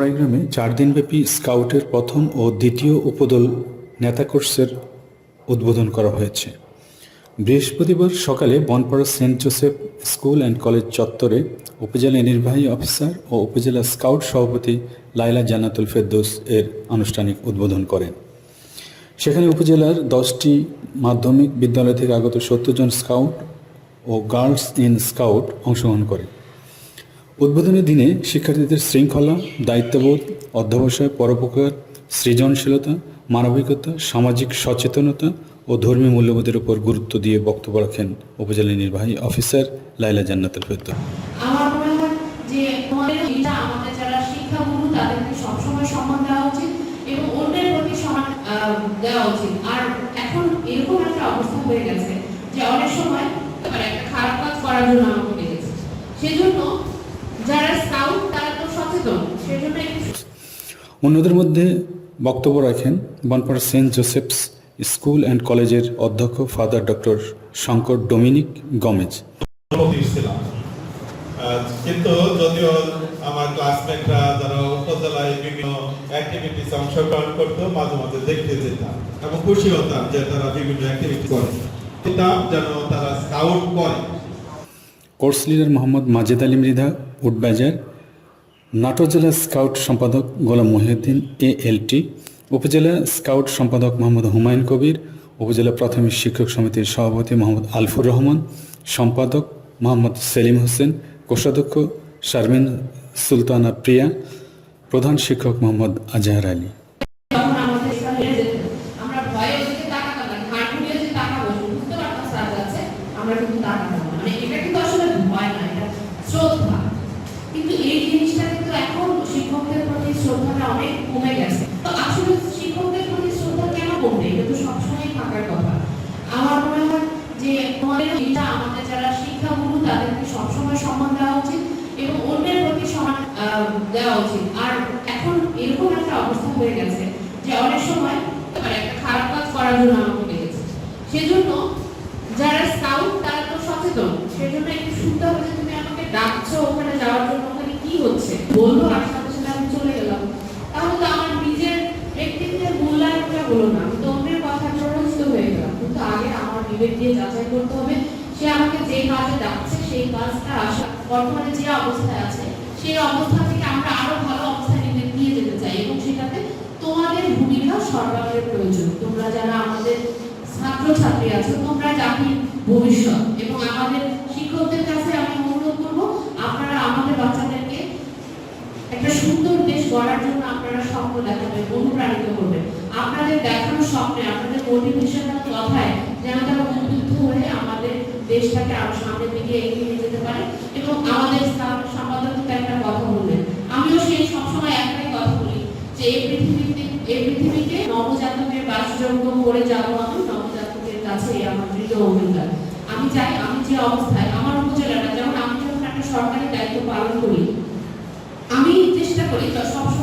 চট্টগ্রামে চার দিনব্যাপী স্কাউটের প্রথম ও দ্বিতীয় উপদল নেতা কোর্সের উদ্বোধন করা হয়েছে। বৃহস্পতিবার সকালে Bonpara Saint Joseph school and college চত্বরে উপজেলা নির্বাহী অফিসার ও উপজেলা স্কাউট সভাপতি লাইলা জান্নাতুল ফেরদোস এর আনুষ্ঠানিক উদ্বোধন করেন। সেখানে উপজেলার দশটি মাধ্যমিক বিদ্যালয় থেকে আগত সত্তর জন স্কাউট ও গার্লস ইন স্কাউট অংশগ্রহণ করে। উদ্বোধনী দিনে শিক্ষার্থীদের শৃঙ্খলা দায়িত্ববোধ অধ্যবসায় পরোপকার সৃজনশীলতা মানবিকতা সামাজিক সচেতনতা ও ধর্মীয় মূল্যবোধের উপর গুরুত্ব দিয়ে বক্তব্য রাখেন উপজেলা নির্বাহী অফিসার লাইলা জান্নাতুল আহ, দেওয়া উচিত। আর এখন এরকম একটা অবস্থা হয়ে গেছে যে অনেক সময় মানে একটা খারাপ কাজ করার জন্য আমাকে ডেকেছে সেজন্য যারা স্কাউট তারা তো সচেতন সেজন্য একটু অন্যদের মধ্যে বক্তব্য রাখেন Bonpara Saint Joseph's school and কলেজের অধ্যক্ষ father doctor Shankar Dominic Gomes. কিন্তু যদিও আমার ক্লাসমেটরা যারা উপজেলায় বিভিন্ন অ্যাক্টিভিটিস অংশগ্রহণ করতো মাঝে মাঝে দেখতে যেতাম এবং খুশি হতাম যে তারা বিভিন্ন অ্যাক্টিভিটি করে। যেতাম যেন তারা স্কাউট করে। কোর্স লিডার মোহাম্মদ মাজেদ আলী মৃধা উডবাজার নাটোর জেলা স্কাউট সম্পাদক গোলাম মহিউদ্দিন এ এলটি উপজেলা স্কাউট সম্পাদক মোহাম্মদ হুমায়ুন কবির, উপজেলা প্রাথমিক শিক্ষক সমিতির সভাপতি মোহাম্মদ আলফুর রহমান, সম্পাদক মোহাম্মদ সেলিম হোসেন, কোষাধ্যক্ষ শারমিন সুলতানা প্রিয়া, প্রধান শিক্ষক মোহাম্মদ আজহার আলী। আমরা কিন্তু মানে এটা কিন্তু আসলে ভয় এটা শ্রদ্ধা। কমে গেছে। তো আসলে শিক্ষকদের প্রতি শ্রদ্ধা কেন কমবে? এটা তো সবসময় থাকার কথা। আমার মনে হয় যে তোমাদের এটা আমাদের যারা শিক্ষাগুরু, তাদেরকে সবসময় সম্মান দেওয়া উচিত এবং অন্যের প্রতি সম্মান দেওয়া উচিত। আর এখন এরকম একটা অবস্থা হয়ে গেছে যে অনেক সময় মানে একটা খারাপ কাজ করার জন্য আমাকে ডেকেছে সেজন্য যারা স্কাউট তারা তো সচেতন। সেজন্য একটু শুনতে হবে যে তুমি আমাকে ডাকছো ওখানে যাওয়ার জন্য। ওখানে কি হচ্ছে? বলল আর সাথে সাথে আমি চলে গেলাম তাহলে তো আমার নিজের ব্যক্তিত্বের মূল্যায়নটা হলো না। আমি তো কথা প্ররোচিত হয়ে গেলাম। কিন্তু আগে আমার বিবেক দিয়ে যাচাই করতে হবে। সে আমাকে যে কাজে ডাকছে, সেই কাজটা আসা বর্তমানে যে অবস্থায় আছে, সেই অবস্থা থেকে আমরা আরও ভালো অবস্থায় নিয়ে যেতে চাই। এবং সেটাতে তোমাদের ভূমিকা সরকারের প্রয়োজন। তোমরা যারা আমাদের ছাত্র ছাত্রী আছো, তোমরা জাতির ভবিষ্যৎ এবং আমাদের শিক্ষকদের কাছে আমি অনুরোধ করব, আপনারা আমাদের বাচ্চাদেরকে একটা সুন্দর দেশ গড়ার জন্য আপনারা স্বপ্ন দেখাবেন, অনুপ্রাণিত করবেন। আপনাদের দেখানো স্বপ্নে, আপনাদের মোটিভেশনাল কথায় যেন তারা উদ্বুদ্ধ হয়ে আমাদের দেশটাকে আরও সামনের দিকে এগিয়ে নিয়ে যেতে পারে এবং আমাদের সম্পাদক একটা কথা বললেন। আমিও সেই সবসময় একটাই কথা বলি যে এই পৃথিবীতে, এই নবজাতকের বাসযোগ্য করে আমি নবজাতকের কাছে আমার দৃঢ় আমি চাই, আমি যে অবস্থায় আমার উপজেলাটা, যেমন আমি যখন একটা সরকারি দায়িত্ব পালন করি, আমি চেষ্টা করি সবসময়